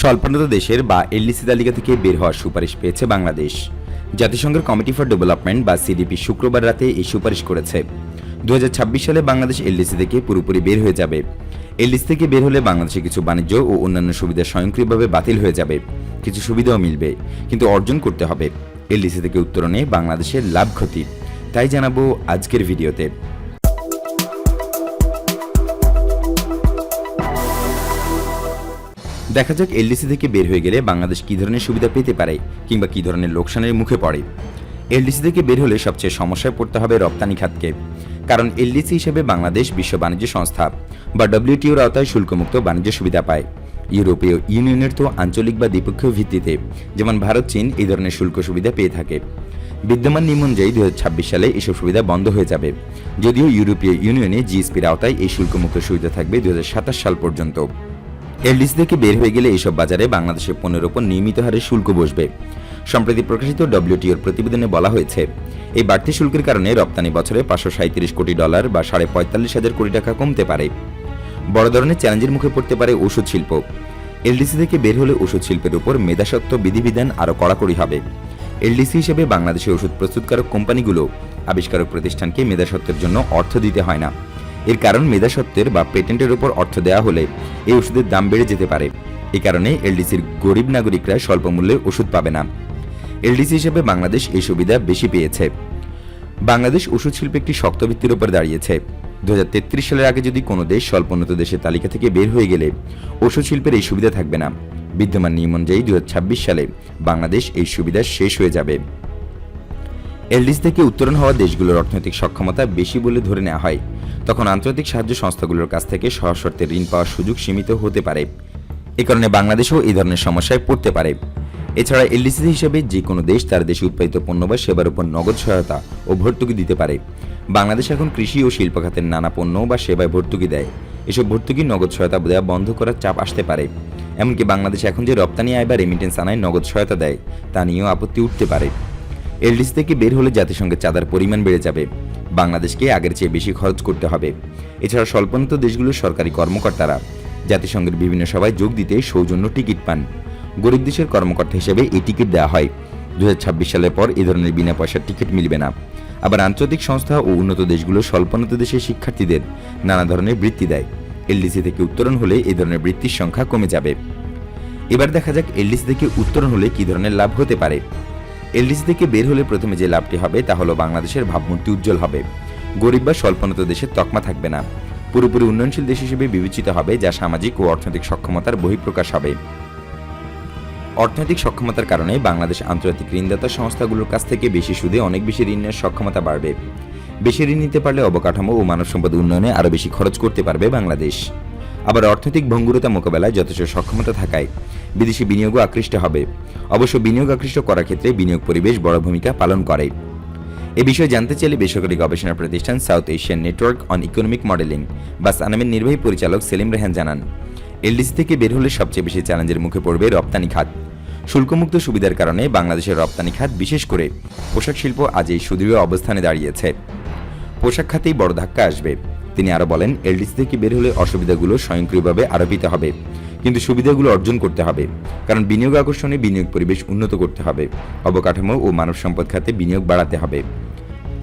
স্বল্পোন্নত দেশের বা এলডিসি তালিকা থেকে বের হওয়ার সুপারিশ পেয়েছে বাংলাদেশ। জাতিসংঘের কমিটি ফর ডেভেলপমেন্ট বা সিডিপি শুক্রবার রাতে এই সুপারিশ করেছে। দু হাজার ছাব্বিশ সালে বাংলাদেশ এলডিসি থেকে পুরোপুরি বের হয়ে যাবে। এলডিসি থেকে বের হলে বাংলাদেশে কিছু বাণিজ্য ও অন্যান্য সুবিধা স্বয়ংক্রিয়ভাবে বাতিল হয়ে যাবে। কিছু সুবিধাও মিলবে, কিন্তু অর্জন করতে হবে। এলডিসি থেকে উত্তরণে বাংলাদেশের লাভ ক্ষতি। তাই জানাব আজকের ভিডিওতে। দেখা যাক এলডিসি থেকে বের হয়ে গেলে বাংলাদেশ কী ধরনের সুবিধা পেতে পারে কিংবা কী ধরনের লোকসানের মুখে পড়ে। এলডিসি থেকে বের হলে সবচেয়ে সমস্যায় পড়তে হবে রপ্তানি খাতকে, কারণ এলডিসি হিসেবে বাংলাদেশ বিশ্ব বাণিজ্য সংস্থা, বা ডব্লিউটিওর আওতায় শুল্কমুক্ত বাণিজ্য সুবিধা পায়। ইউরোপীয় ইউনিয়নের তো আঞ্চলিক বা দ্বিপক্ষীয় ভিত্তিতে, যেমন ভারত, চীন, এই ধরনের শুল্ক সুবিধা পেয়ে থাকে। বিদ্যমান নিয়ম অনুযায়ী দু হাজার ছাব্বিশ সালে এসব সুবিধা বন্ধ হয়ে যাবে। যদিও ইউরোপীয় ইউনিয়নে জিএসপির আওতায় এই শুল্কমুক্ত সুবিধা থাকবে দু হাজার সাতাশ সাল পর্যন্ত। এলডিসি থেকে বের হয়ে গেলে এসব বাজারে বাংলাদেশের পণ্যের ওপর নিয়মিত হারে শুল্ক বসবে। সম্প্রতি প্রকাশিত ডব্লিউটিওর প্রতিবেদনে বলা হয়েছে, এই বাড়তি শুল্কের কারণে রপ্তানি বছরে পাঁচশো সাঁত্রিশ কোটি ডলার বা সাড়ে পঁয়তাল্লিশ হাজার কোটি টাকা কমতে পারে। বড় ধরনের চ্যালেঞ্জের মুখে পড়তে পারে ওষুধ শিল্প। এলডিসি থেকে বের হলে ওষুধ শিল্পের উপর মেধাসত্ব বিধিবিধান আরও কড়াকড়ি হবে। এলডিসি হিসেবে বাংলাদেশের ওষুধ প্রস্তুতকারক কোম্পানিগুলো আবিষ্কারক প্রতিষ্ঠানকে মেধাসত্বের জন্য অর্থ দিতে হয় না। এর কারণ মেধাসত্বের বা পেটেন্টের উপর অর্থ দেওয়া হলে এই ওষুধের দাম বেড়ে যেতে পারে। এ কারণে এলডিসির গরিব নাগরিকরা স্বল্প মূল্যে ওষুধ পাবে না। এলডিসি হিসেবে বাংলাদেশ এই সুবিধা বেশি পেয়েছে। বাংলাদেশ ওষুধ শিল্পে একটি শক্ত ভিত্তির উপর দাঁড়িয়েছে। দুই হাজার তেত্রিশ সালের আগে যদি কোনো দেশ স্বল্পোন্নত দেশের তালিকা থেকে বের হয়ে গেলে ওষুধ শিল্পের এই সুবিধা থাকবে না। বিদ্যমান নিয়ম অনুযায়ী দু হাজার ছাব্বিশ সালে বাংলাদেশ এই সুবিধা শেষ হয়ে যাবে। এলডিসি থেকে উত্তরণ হওয়া দেশগুলোর অর্থনৈতিক সক্ষমতা বেশি বলে ধরে নেওয়া হয়। তখন আন্তর্জাতিক সাহায্য সংস্থাগুলোর কাছ থেকে সহশর্তে ঋণ পাওয়ার সুযোগ সীমিত হতে পারে। এ কারণে বাংলাদেশও এই ধরনের সমস্যায় পড়তে পারে। এছাড়া এলডিসি হিসেবে যে কোনো দেশ তার দেশে উৎপাদিত পণ্য বা সেবার উপর নগদ সহায়তা ও ভর্তুকি দিতে পারে। বাংলাদেশ এখন কৃষি ও শিল্প খাতের নানা পণ্য বা সেবায় ভর্তুকি দেয়। এসব ভর্তুকি নগদ সহায়তা দেওয়া বন্ধ করার চাপ আসতে পারে। এমনকি বাংলাদেশ এখন যে রপ্তানি আয় বা রেমিটেন্স আনায় নগদ সহায়তা দেয়, তা নিয়েও আপত্তি উঠতে পারে। এলডিসি থেকে বের হলে জাতিসংঘের চাঁদার পরিমাণ বেড়ে যাবে। বাংলাদেশকে আগের চেয়ে বেশি খরচ করতে হবে। এছাড়া স্বল্পোন্নত দেশগুলোর সরকারি কর্মকর্তারা জাতিসংঘের বিভিন্ন সভায় যোগ দিতে সৌজন্য টিকিট পান। গরিব দেশের কর্মকর্তা হিসেবে এই টিকিট দেওয়া হয়। দু হাজার ছাব্বিশ সালের পর এ ধরনের বিনা পয়সার টিকিট মিলবে না। আবার আন্তর্জাতিক সংস্থা ও উন্নত দেশগুলো স্বল্পোন্নত দেশের শিক্ষার্থীদের নানা ধরনের বৃত্তি দেয়। এলডিসি থেকে উত্তরণ হলে এ ধরনের বৃত্তির সংখ্যা কমে যাবে। এবার দেখা যাক এলডিসি থেকে উত্তরণ হলে কী ধরনের লাভ হতে পারে। এলডিসি থেকে বের হলে প্রথমে যে লাভটি হবে তা হলো বাংলাদেশের ভাবমূর্তি উজ্জ্বল হবে। গরিব বা স্বল্পোন্নত দেশের তকমা থাকবে না। পুরোপুরি উন্নয়নশীল দেশ হিসেবে বিবেচিত হবে, যা সামাজিক ও অর্থনৈতিক সক্ষমতার বহিঃপ্রকাশ হবে। অর্থনৈতিক সক্ষমতার কারণে বাংলাদেশ আন্তর্জাতিক ঋণদাতা সংস্থাগুলোর কাছ থেকে বেশি সুদে অনেক বেশি ঋণের সক্ষমতা বাড়বে। বেশি ঋণ নিতে পারলে অবকাঠামো ও মানব সম্পদ উন্নয়নে আরও বেশি খরচ করতে পারবে বাংলাদেশ। আবার অর্থনৈতিক ভঙ্গুরতা মোকাবেলায় যথেষ্ট সক্ষমতা থাকায় বিদেশি বিনিয়োগও আকৃষ্ট হবে। অবশ্য বিনিয়োগ আকৃষ্ট করার ক্ষেত্রে বিনিয়োগ পরিবেশ বড় ভূমিকা পালন করে। এ বিষয়ে জানতে চাইলে বেসরকারি গবেষণা প্রতিষ্ঠান South Asian network on economic modelling বা সানামের নির্বাহী পরিচালক সেলিম রেহান জানান, এলডিসি থেকে বের হলে সবচেয়ে বেশি চ্যালেঞ্জের মুখে পড়বে রপ্তানি খাত। শুল্কমুক্ত সুবিধার কারণে বাংলাদেশের রপ্তানি খাত বিশেষ করে পোশাক শিল্প আজ এই সুদৃঢ় অবস্থানে দাঁড়িয়েছে। পোশাক খাতেই বড় ধাক্কা আসবে। তিনি আরও বলেন, এলডিসি থেকে বের হলে অসুবিধাগুলো স্বয়ংক্রিয়ভাবে আরোপিত হবে। কিন্তু সুবিধাগুলো অর্জন করতে হবে। কারণ বিনিয়োগ আকর্ষণে বিনিয়োগ পরিবেশ উন্নত করতে হবে। অবকাঠামো ও মানব সম্পদ খাতে বিনিয়োগ বাড়াতে হবে।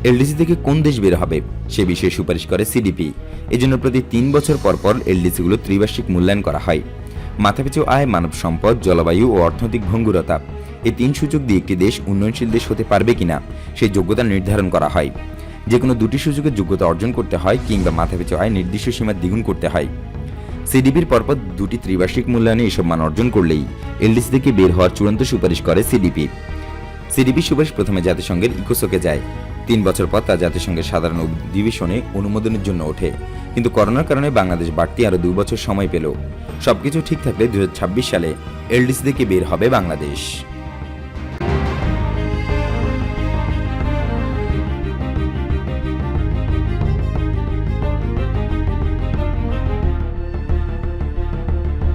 এলডিসি থেকে কোন দেশ বের হবে, সে বিষয়ে সুপারিশ করে সিডিপি। এজন্য প্রতি তিন বছর পর পর এলডিসিগুলো ত্রিবার্ষিক মূল্যায়ন করা হয়। মাথাপিছু আয়, মানব সম্পদ, জলবায়ু ও অর্থনৈতিক ভঙ্গুরতা। এই তিন সূচক দিয়ে একটি দেশ উন্নয়নশীল দেশ হতে পারবে কিনা সেই যোগ্যতা নির্ধারণ করা হয়। যে কোনো দুটি সূচকের যোগ্যতা অর্জন করতে হয় কিংবা মাথাপিছু আয় নির্দিষ্ট সীমা দ্বিগুণ করতে হয়। সিডিপির পরপর দুটি ত্রিবার্ষিক মূল্যায়নে এসব মান অর্জন করলেই এলডিসি থেকে বের হওয়ার চূড়ান্ত সুপারিশ করে সিডিপি। সিডিপি সুপারিশ প্রথমে জাতিসংঘের ইকোসোকে যায়। তিন বছর পর তা জাতিসংঘের সাধারণ অধিবেশনে অনুমোদনের জন্য ওঠে। কিন্তু করোনার কারণে বাংলাদেশ বাড়তি আরও দু বছর সময় পেল। সবকিছু ঠিক থাকলে দুই হাজার ছাব্বিশ সালে এলডিসি থেকে বের হবে বাংলাদেশ।